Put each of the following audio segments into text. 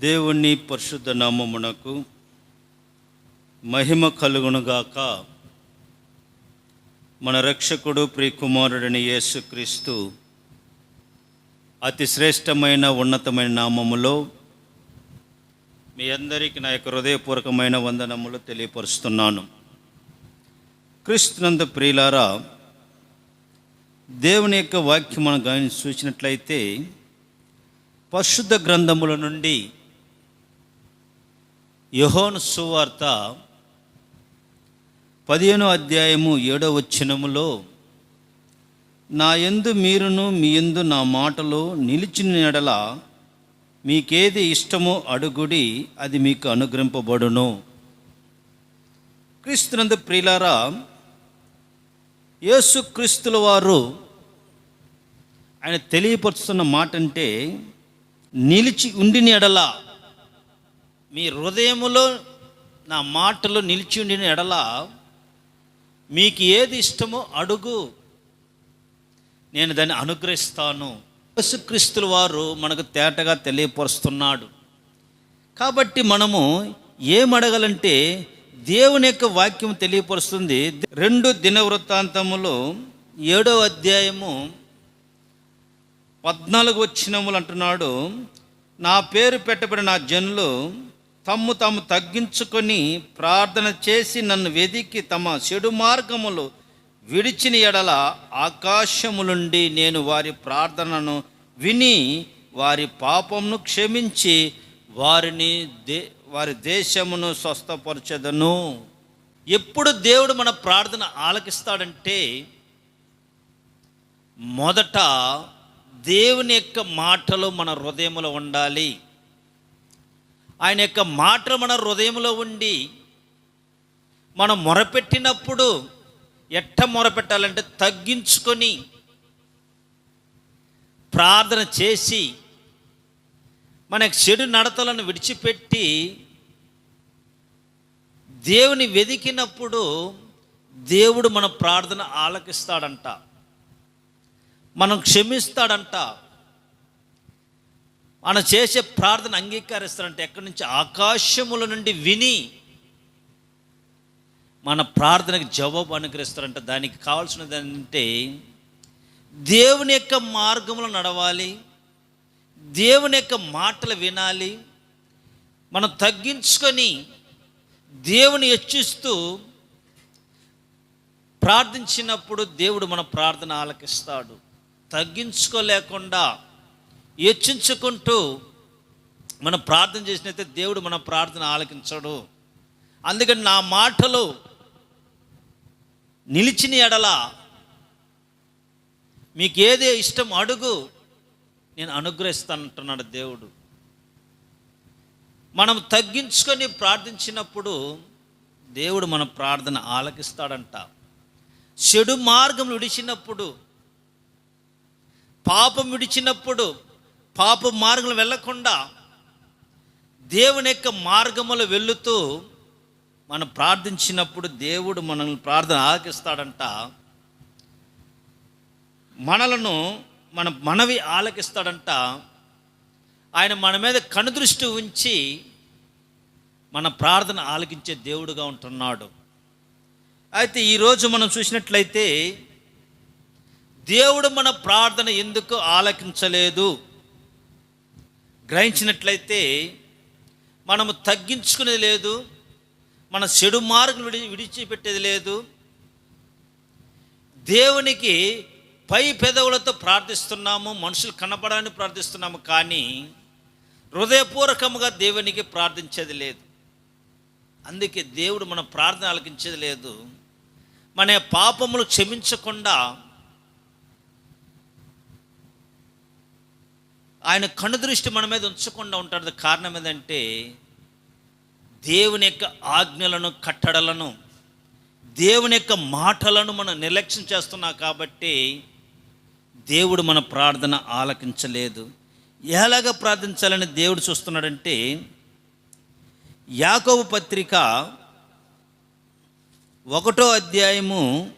దేవుని పరిశుద్ధ నామమునకు మహిమ కలుగునుగాక మన రక్షకుడు ప్రియకుమారుడని యేసుక్రీస్తు అతి శ్రేష్టమైన ఉన్నతమైన నామములో మీ అందరికీ నా యొక్క హృదయపూర్వకమైన వందనములు తెలియపరుస్తున్నాను. క్రీస్తునంద ప్రియులారా దేవుని యొక్క వాక్యం మనం గమని చూసినట్లయితే పరిశుద్ధ గ్రంథముల నుండి యహోను సువార్త పదిహేనో అధ్యాయము ఏడో వచ్చినములో నా ఎందు మీరును మీ ఎందు నా మాటలు నిలిచిన ఎడల మీకేది ఇష్టమో అడుగుడి అది మీకు అనుగ్రహింపబడును. క్రీస్తునందు ప్రియులారా యేసుక్రీస్తుల వారు ఆయన తెలియపరుస్తున్న మాట అంటే నిలిచి ఉండిన ఎడల మీ హృదయములో నా మాటలు నిలిచి ఉండిన ఎడల మీకు ఏది ఇష్టమో అడుగు. నేను దాన్ని అనుగ్రహిస్తాను. యేసుక్రీస్తుల వారు మనకు తేటగా తెలియపరుస్తున్నాడు. కాబట్టి మనము ఏం అడగాలంటే దేవుని యొక్క వాక్యం తెలియపరుస్తుంది. రెండు దినవృత్తాంతములు ఏడో అధ్యాయము పద్నాలుగు వచ్చినములు అంటున్నాడు. నా పేరు పెట్టబడిన నా జనులు తమ్ము తాము తగ్గించుకొని ప్రార్థన చేసి నన్ను వెదికి తమ చెడు మార్గములు విడిచిన ఎడల ఆకాశములుండి నేను వారి ప్రార్థనను విని వారి పాపమును క్షమించి వారిని దే వారి దేశమును స్వస్థపరచదను. ఎప్పుడు దేవుడు మన ప్రార్థన ఆలకిస్తాడంటే మొదట దేవుని యొక్క మాటలు మన హృదయంలో ఉండాలి. ఆయన యొక్క మాటలు మన హృదయంలో ఉండి మనం మొరపెట్టినప్పుడు ఎట్ట మొరపెట్టాలంటే తగ్గించుకొని ప్రార్థన చేసి మన చెడు నడతలను విడిచిపెట్టి దేవుని వెదికినప్పుడు దేవుడు మన ప్రార్థన ఆలకిస్తాడంట. మనం క్షమిస్తాడంట. మనం చేసే ప్రార్థన అంగీకరిస్తారంటే ఎక్కడి నుంచి? ఆకాశముల నుండి విని మన ప్రార్థనకు జవాబు అనుగ్రహిస్తారంట. దానికి కావాల్సినది అంటే దేవుని యొక్క మార్గంలో నడవాలి దేవుని యొక్క మాటలు వినాలి మనం తగ్గించుకొని దేవుని హెచ్చిస్తూ ప్రార్థించినప్పుడు దేవుడు మన ప్రార్థన ఆలకిస్తాడు. తగ్గించుకోలేకుండా హెచ్చించుకుంటూ మనం ప్రార్థన చేసినైతే దేవుడు మన ప్రార్థన ఆలకించడు. అందుకని నా మాటలు నిలిచిన ఎడల మీకు ఏదే ఇష్టం అడుగు నేను అనుగ్రహిస్తానంటున్నాడు దేవుడు. మనం తగ్గించుకొని ప్రార్థించినప్పుడు దేవుడు మన ప్రార్థన ఆలకిస్తాడంట. చెడు మార్గం విడిచినప్పుడు పాపం విడిచినప్పుడు పాప మార్గం వెళ్ళకుండా దేవుని యొక్క మార్గములు వెళుతూ మనం ప్రార్థించినప్పుడు దేవుడు మనల్ని ప్రార్థన ఆలకిస్తాడంట. మనలను మన మనవి ఆలకిస్తాడంట. ఆయన మన మీద కనుదృష్టి ఉంచి మన ప్రార్థన ఆలకించే దేవుడుగా ఉంటున్నాడు. అయితే ఈరోజు మనం చూసినట్లయితే దేవుడు మన ప్రార్థన ఎందుకు ఆలకించలేదు? గ్రహించినట్లయితే మనము తగ్గించుకునేది లేదు మన చెడు మార్గం విడి విడిచిపెట్టేది లేదు. దేవునికి పై పెదవులతో ప్రార్థిస్తున్నాము మనుషులు కనపడాలని ప్రార్థిస్తున్నాము కానీ హృదయపూర్వకముగా దేవునికి ప్రార్థించేది లేదు. అందుకే దేవుడు మన ప్రార్థన ఆలకించేది లేదు. మన పాపములు క్షమించకుండా ఆయన కనుదృష్టి మన మీద ఉంచకుండా ఉంటాడు. కారణం ఏంటంటే దేవుని యొక్క ఆజ్ఞలను కట్టడలను దేవుని యొక్క మాటలను మనం నిర్లక్ష్యం చేస్తున్నాం కాబట్టి దేవుడు మన ప్రార్థన ఆలకించలేదు. ఎలాగ ప్రార్థించాలని దేవుడు చూస్తున్నాడంటే యాకోబు పత్రిక ఒకటో అధ్యాయము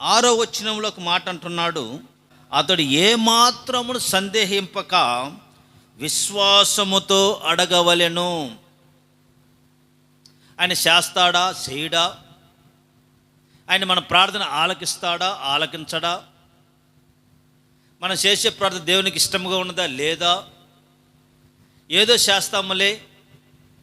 ఆరో వచ్చినంలో ఒక మాట అంటున్నాడు. అతడు ఏమాత్రమును సందేహింపక విశ్వాసముతో అడగవలెను. ఆయన చేస్తాడా? చేయడా? ఆయన మన ప్రార్థన ఆలకిస్తాడా? ఆలకించడా? మనం చేసే ప్రార్థన దేవునికి ఇష్టముగా ఉన్నదా? లేదా? ఏదో చేస్తాములే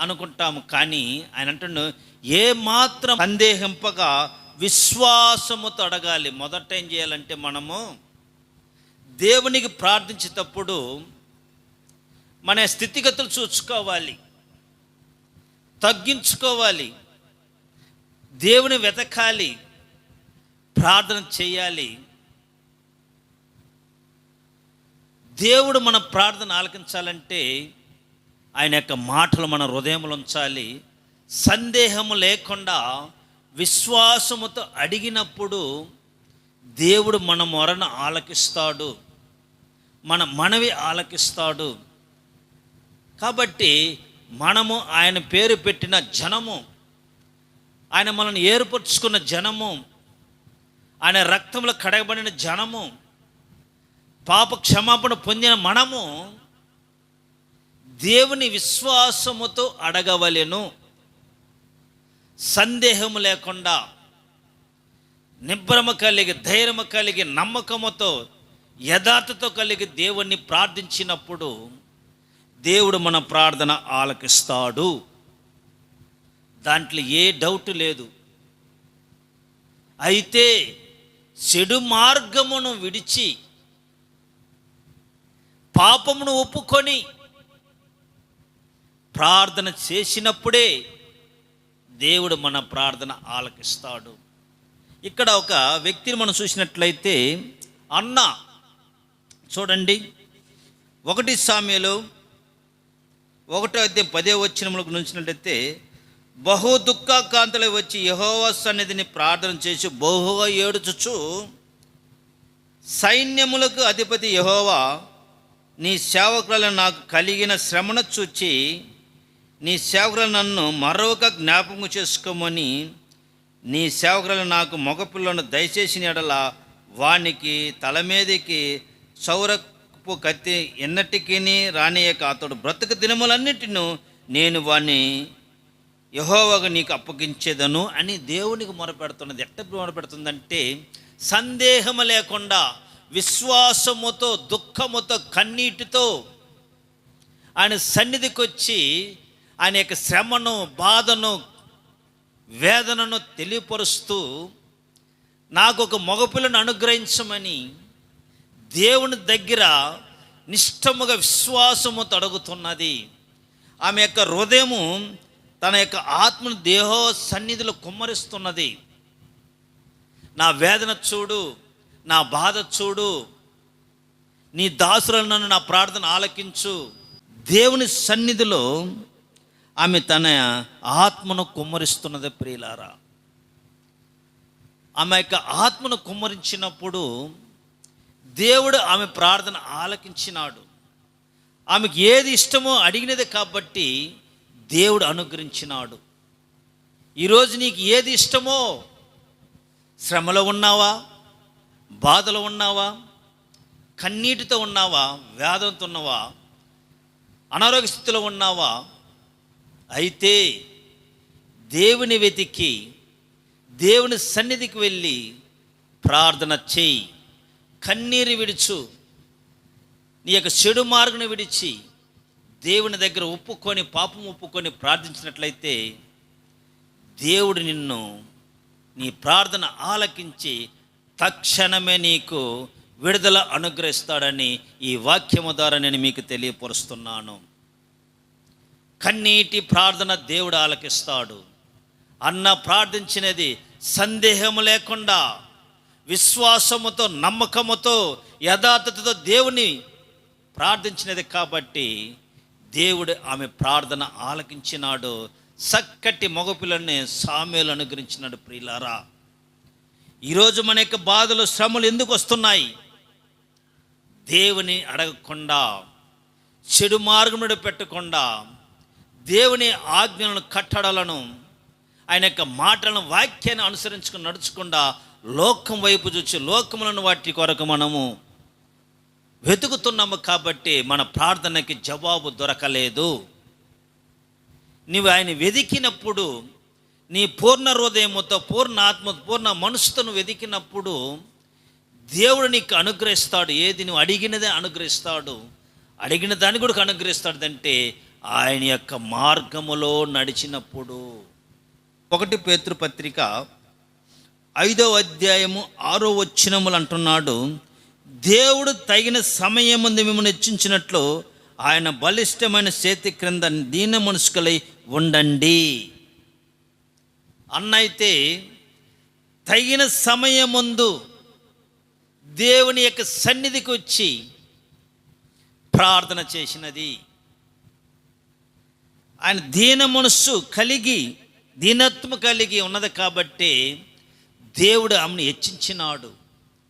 అనుకుంటాము. కానీ ఆయన అంటున్నాడు ఏ మాత్రం సందేహింపగా విశ్వాసముతో అడగాలి. మొదట ఏం చేయాలంటే మనము దేవునికి ప్రార్థించేటప్పుడు మన స్థితిగతులు చూసుకోవాలి తగ్గించుకోవాలి దేవుని వెతకాలి ప్రార్థన చేయాలి. దేవుడు మన ప్రార్థన ఆలకించాలంటే ఆయన యొక్క మాటలు మన హృదయంలో ఉంచాలి. సందేహము లేకుండా విశ్వాసముతో అడిగినప్పుడు దేవుడు మన మొరను ఆలకిస్తాడు. మన మనవి ఆలకిస్తాడు. కాబట్టి మనము ఆయన పేరు పెట్టిన జనము ఆయన మనల్ని ఏర్పరచుకున్న జనము ఆయన రక్తంలో కడగబడిన జనము పాప క్షమాపణ పొందిన మనము దేవుని విశ్వాసముతో అడగవలెను. సందేహము లేకుండా నిబ్రమ కలిగి ధైర్యము కలిగి నమ్మకముతో యథార్థతో కలిగి దేవుణ్ణి ప్రార్థించినప్పుడు దేవుడు మన ప్రార్థన ఆలకిస్తాడు. దాంట్లో ఏ డౌట్ లేదు. అయితే చెడు మార్గమును విడిచి పాపమును ఒప్పుకొని ప్రార్థన చేసినప్పుడే దేవుడు మన ప్రార్థన ఆలకిస్తాడు. ఇక్కడ ఒక వ్యక్తిని మనం చూసినట్లయితే అన్న చూడండి. ఒకటి సామ్యలు ఒకటో అయితే పదే వచ్చినములకు నుంచినట్లయితే బహు దుఃఖకాంతలు వచ్చి యహోవా సన్నిధిని ప్రార్థన చేసి బహుగా ఏడుచుచు సైన్యములకు అధిపతి యహోవా నీ సేవకులను నాకు కలిగిన శ్రమను చూచి నీ సేవకులు నన్ను మరొక జ్ఞాపకం చేసుకోమని నీ సేవకులను నాకు మగపిల్లను దయచేసిన ఎడల వానికి తల మీదకి సౌరపు కత్తి ఎన్నటికీ రానియక అతడు బ్రతుకు దినములన్నిటిను నేను వాణ్ణి యహోవగా నీకు అప్పగించేదను అని దేవునికి మొరపెడుతున్నది. ఎట్ట మొరపెడుతుందంటే సందేహము లేకుండా విశ్వాసముతో దుఃఖముతో కన్నీటితో ఆయన సన్నిధికి వచ్చి ఆయన యొక్క శ్రమను బాధను వేదనను తెలియపరుస్తూ నాకు ఒక మగపిల్లను అనుగ్రహించమని దేవుని దగ్గర నిష్టముగా విశ్వాసము తడుగుతున్నది. ఆమె యొక్క హృదయము తన యొక్క ఆత్మను దేహో సన్నిధిలో కుమ్మరిస్తున్నది. నా వేదన చూడు నా బాధ చూడు నీ దాసులను నన్ను నా ప్రార్థన ఆలకించు. దేవుని సన్నిధిలో ఆమె తన ఆత్మను కుమ్మరిస్తున్నది ప్రియులారా. ఆమె యొక్క ఆత్మను కుమ్మరించినప్పుడు దేవుడు ఆమె ప్రార్థన ఆలకించినాడు. ఆమెకు ఏది ఇష్టమో అడిగినది కాబట్టి దేవుడు అనుగ్రహించినాడు. ఈరోజు నీకు ఏది ఇష్టమో శ్రమలో ఉన్నావా బాధలో ఉన్నావా కన్నీటితో ఉన్నావా వేదంతో ఉన్నావా అనారోగ్య స్థితిలో ఉన్నావా అయితే దేవుని వెతికి దేవుని సన్నిధికి వెళ్ళి ప్రార్థన చేయి. కన్నీరు విడుచు. నీ యొక్క చెడు మార్గను విడిచి దేవుని దగ్గర ఒప్పుకొని పాపం ఒప్పుకొని ప్రార్థించినట్లయితే దేవుడు నిన్ను నీ ప్రార్థన ఆలకించి తక్షణమే నీకు విడుదల అనుగ్రహిస్తాడని ఈ వాక్యము ద్వారా నేను మీకు తెలియపరుస్తున్నాను. కన్నీటి ప్రార్థన దేవుడు ఆలకిస్తాడు. అన్న ప్రార్థించినది సందేహము లేకుండా విశ్వాసముతో నమ్మకముతో యథార్థతతో దేవుని ప్రార్థించినది కాబట్టి దేవుడు ఆమె ప్రార్థన ఆలకించినాడు. చక్కటి మగపిల్లని సామ్యులు అనుగ్రహించినాడు ప్రియులారా. ఈరోజు మన యొక్క బాధలు శ్రమలు ఎందుకు వస్తున్నాయి? దేవుని అడగకుండా చెడు మార్గముడు పెట్టకుండా దేవుని ఆజ్ఞలను కట్టడలను ఆయన యొక్క మాటలను వాక్యాన్ని అనుసరించుకుని నడుచకుండా లోకం వైపు చూచి లోకములను వాటి కొరకు మనము వెతుకుతున్నాము కాబట్టి మన ప్రార్థనకి జవాబు దొరకలేదు. నీవు ఆయన వెతికినప్పుడు నీ పూర్ణ హృదయముతో పూర్ణ ఆత్మ పూర్ణ మనసుతో వెదికినప్పుడు వెతికినప్పుడు దేవుడు నీకు అనుగ్రహిస్తాడు. ఏది నువ్వు అడిగినదే అనుగ్రహిస్తాడు. అడిగిన దాన్ని కూడా అనుగ్రహిస్తాడు అంటే ఆయన యొక్క మార్గములో నడిచినప్పుడు. ఒకటి పేతృపత్రిక ఐదవ ఐదో అధ్యాయము ఆరో వచ్చినములు అంటున్నాడు దేవుడు తగిన సమయం ముందు మిమ్మల్ని హెచ్చించినట్లు ఆయన బలిష్టమైన చేతి క్రింద దీన మనుషులై ఉండండి. అన్నైతే తగిన సమయం ముందు దేవుని యొక్క సన్నిధికి వచ్చి ప్రార్థన చేసినది. ఆయన దీన మనస్సు కలిగి దీనత్వం కలిగి ఉన్నది కాబట్టి దేవుడు ఆమెను హెచ్చించినాడు.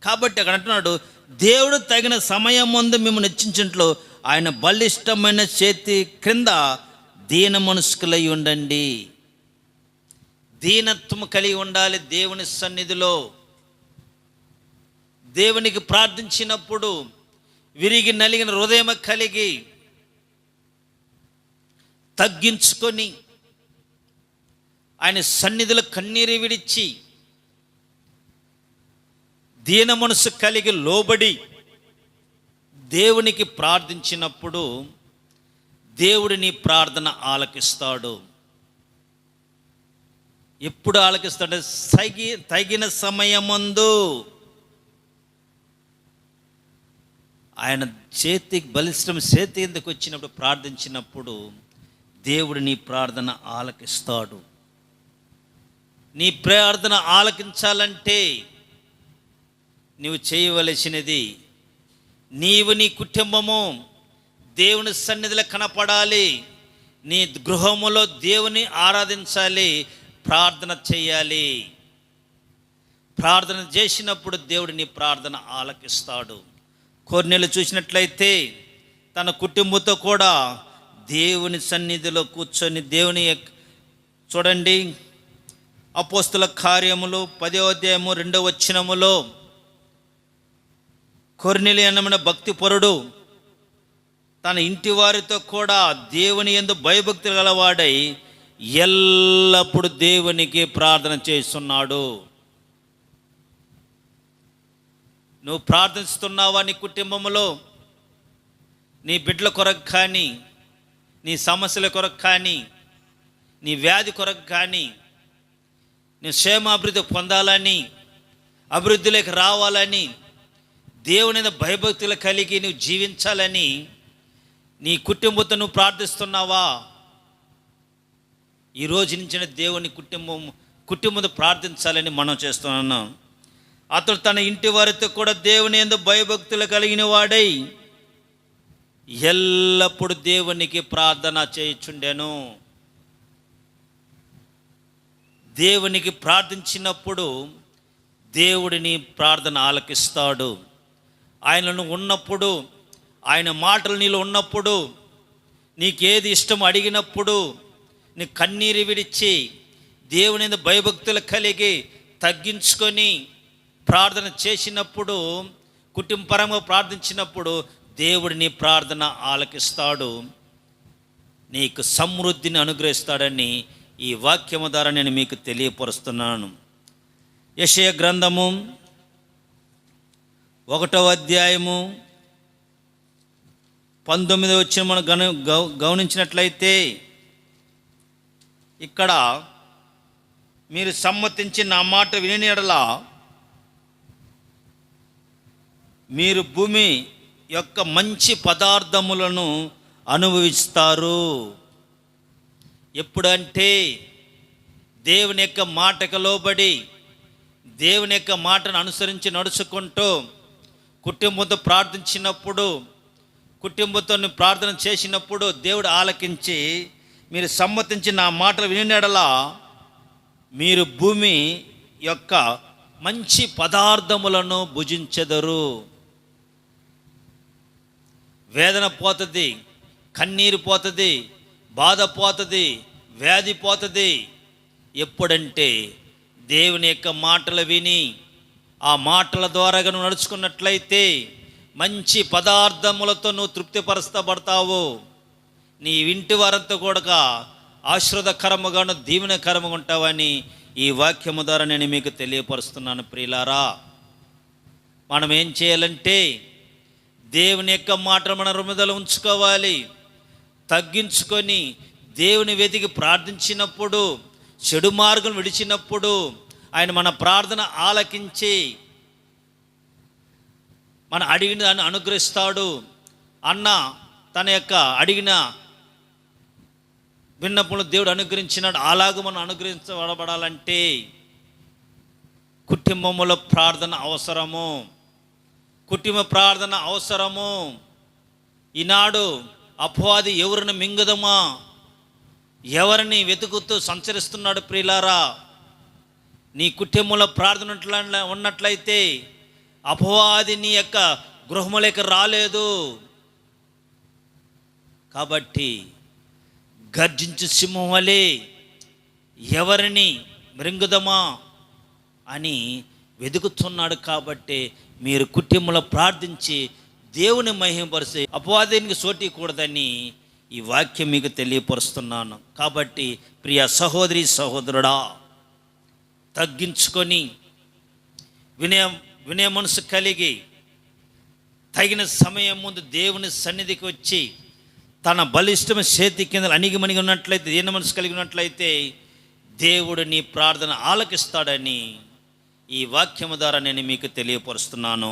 కాబట్టి అక్కడ అంటున్నాడు దేవుడు తగిన సమయం ముందు మిమ్మల్ని హెచ్చించినట్లు ఆయన బలిష్టమైన చేతి క్రింద దీన మనసుకులై ఉండండి. దీనత్వం కలిగి ఉండాలి దేవుని సన్నిధిలో. దేవునికి ప్రార్థించినప్పుడు విరిగి నలిగిన హృదయం కలిగి తగ్గించుకొని ఆయన సన్నిధిలో కన్నీరు విడిచి దీన మనసు కలిగి లోబడి దేవునికి ప్రార్థించినప్పుడు దేవుడు నీ ప్రార్థన ఆలకిస్తాడు. ఎప్పుడు ఆలకిస్తాడు తగి తగిన సమయమందు ఆయన చేతి బలిష్టం చేతి ఎందుకు వచ్చినప్పుడు ప్రార్థించినప్పుడు దేవుడు నీ ప్రార్థన ఆలకిస్తాడు. నీ ప్రార్థన ఆలకించాలంటే నీవు చేయవలసినది నీవు నీ కుటుంబము దేవుని సన్నిధిలో కనపడాలి. నీ గృహములో దేవుని ఆరాధించాలి. ప్రార్థన చేయాలి. ప్రార్థన చేసినప్పుడు దేవుడు నీ ప్రార్థన ఆలకిస్తాడు. కొన్నేళ్ళు చూసినట్లయితే తన కుటుంబంతో కూడా దేవుని సన్నిధిలో కూర్చొని దేవుని చూడండి. అపోస్తుల కార్యములు పదో అధ్యాయము రెండవ వచ్చినములో కొర్నిలి అన్నమైన భక్తి పరుడు తన ఇంటి వారితో కూడా దేవుని ఎందు భయభక్తులు గలవాడై ఎల్లప్పుడు దేవునికి ప్రార్థన చేస్తున్నాడు. నువ్వు ప్రార్థిస్తున్నావా నీ కుటుంబంలో? నీ బిడ్డల కొరకు కానీ నీ సమస్యల కొరకు కానీ నీ వ్యాధి కొరకు కానీ నీ క్షేమాభివృద్ధి పొందాలని అభివృద్ధిలోకి రావాలని దేవుని భయభక్తులు కలిగి నువ్వు జీవించాలని నీ కుటుంబంతో నువ్వు ప్రార్థిస్తున్నావా? ఈ రోజు నుంచి దేవుని కుటుంబం కుటుంబంతో ప్రార్థించాలని మనం చేస్తున్నాం అతడు తన ఇంటి వారితో కూడా దేవుని ఎందు భయభక్తులు కలిగిన వాడై ఎల్లప్పుడు దేవునికి ప్రార్థన చేయుచుండెను. దేవునికి ప్రార్థించినప్పుడు దేవుడిని ప్రార్థన ఆలకిస్తాడు. ఆయనను ఉన్నప్పుడు ఆయన మాటలు నీళ్ళు ఉన్నప్పుడు నీకేది ఇష్టం అడిగినప్పుడు నీ కన్నీరు విడిచి దేవుని భయభక్తులు కలిగి తగ్గించుకొని ప్రార్థన చేసినప్పుడు కుటుంబపరంగా ప్రార్థించినప్పుడు దేవుడు నీ ప్రార్థన ఆలకిస్తాడు. నీకు సమృద్ధిని అనుగ్రహిస్తాడని ఈ వాక్యము ద్వారా నేను మీకు తెలియపరుస్తున్నాను. యశయ గ్రంథము ఒకటో అధ్యాయము పంతొమ్మిది వచ్చిన మనం గన గమనించినట్లయితే ఇక్కడ మీరు సమ్మతించి నా మాట విని ఎడలా మీరు భూమి యొక్క మంచి పదార్థములను అనుభవిస్తారు. ఎప్పుడంటే దేవుని యొక్క మాటకు లోబడి దేవుని యొక్క మాటను అనుసరించి నడుచుకుంటూ కుటుంబంతో ప్రార్థించినప్పుడు కుటుంబంతో ప్రార్థన చేసినప్పుడు దేవుడు ఆలకించి మీరు సమ్మతించి నా మాటలు వినినడలా మీరు భూమి యొక్క మంచి పదార్థములను భుజించెదరు. వేదన పోతుంది కన్నీరు పోతుంది బాధ పోతుంది వ్యాధి పోతుంది. ఎప్పుడంటే దేవుని యొక్క మాటలు విని ఆ మాటల ద్వారా నువ్వు నడుచుకున్నట్లయితే మంచి పదార్థములతో నువ్వు తృప్తిపరచబడతావు. నీ ఇంటి వారంతా కూడా ఆశ్రదకరముగాను దీవెనకరముగా ఉంటావని ఈ వాక్యము ద్వారా నేను మీకు తెలియపరుస్తున్నాను ప్రియులారా. మనం ఏం చేయాలంటే దేవుని యొక్క మాటలు మన రుమిదలు ఉంచుకోవాలి. తగ్గించుకొని దేవుని వెతికి ప్రార్థించినప్పుడు చెడు మార్గం విడిచినప్పుడు ఆయన మన ప్రార్థన ఆలకించి మన అడిగిన దాన్ని అనుగ్రహిస్తాడు. అన్న తన యొక్క అడిగిన విన్నప్పుడు దేవుడు అనుగ్రహించినాడు. అలాగ మనం అనుగ్రహించబడబడాలంటే కుటుంబముల ప్రార్థన అవసరము. కుటుంబ ప్రార్థన అవసరము. ఈనాడు అపవాది ఎవరిని మింగుదమా ఎవరిని వెతుకుతూ సంచరిస్తున్నాడు ప్రియులారా? నీ కుటుంబంలో ప్రార్థన ఉన్నట్లయితే అపవాది నీ యొక్క గృహములేక రాలేదు. కాబట్టి గర్జించు సింహం వలె ఎవరిని మృంగుదమా అని వెతుకుతున్నాడు కాబట్టి మీరు కుటుంబంలో ప్రార్థించి దేవుని మహిమపరిచి అపవాదానికి సోటికూడదని ఈ వాక్యం మీకు తెలియపరుస్తున్నాను. కాబట్టి ప్రియ సహోదరి సహోదరుడా తగ్గించుకొని వినయ వినయ మనసు కలిగి తగిన సమయం ముందు దేవుని సన్నిధికి వచ్చి తన బలిష్టమైన చేతి కింద అణిగిమణిగి ఉన్నట్లయితే దీన మనసు కలిగి ఉన్నట్లయితే దేవుడు నీ ప్రార్థన ఆలకిస్తాడని ఈ వాక్యము ద్వారా నేను మీకు తెలియపరుస్తున్నాను.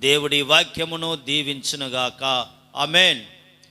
దేవుడి వాక్యమును దీవించునుగాక. ఆమెన్.